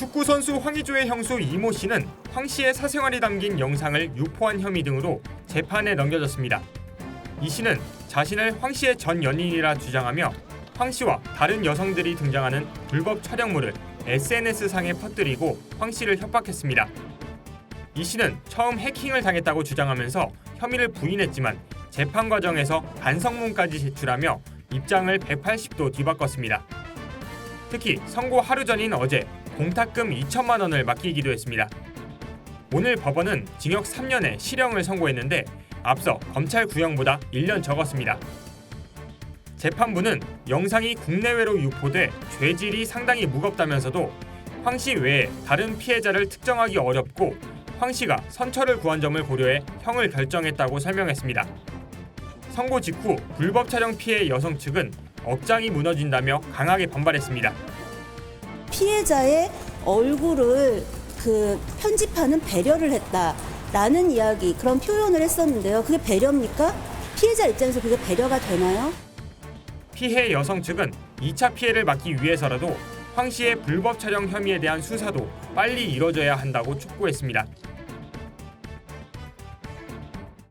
축구 선수 황의조의 형수 이모 씨는 황 씨의 사생활이 담긴 영상을 유포한 혐의 등으로 재판에 넘겨졌습니다. 이 씨는 자신을 황 씨의 전 연인이라 주장하며 황 씨와 다른 여성들이 등장하는 불법 촬영물을 SNS상에 퍼뜨리고 황 씨를 협박했습니다. 이 씨는 처음 해킹을 당했다고 주장하면서 혐의를 부인했지만 재판 과정에서 반성문까지 제출하며 입장을 180도 뒤바꿨습니다. 특히 선고 하루 전인 어제 공탁금 2천만 원을 맡기기도 했습니다. 오늘 법원은 징역 3년에 실형을 선고했는데 앞서 검찰 구형보다 1년 적었습니다. 재판부는 영상이 국내외로 유포돼 죄질이 상당히 무겁다면서도 황 씨 외에 다른 피해자를 특정하기 어렵고 황 씨가 선처를 구한 점을 고려해 형을 결정했다고 설명했습니다. 선고 직후 불법 촬영 피해 여성 측은 억장이 무너진다며 강하게 반발했습니다. 피해자의 얼굴을 그 편집하는 배려를 했다라는 이야기 그런 표현을 했었는데요. 그게 배려입니까? 피해자 입장에서 그게 배려가 되나요? 피해 여성 측은 2차 피해를 막기 위해서라도 황 씨의 불법 촬영 혐의에 대한 수사도 빨리 이뤄져야 한다고 촉구했습니다.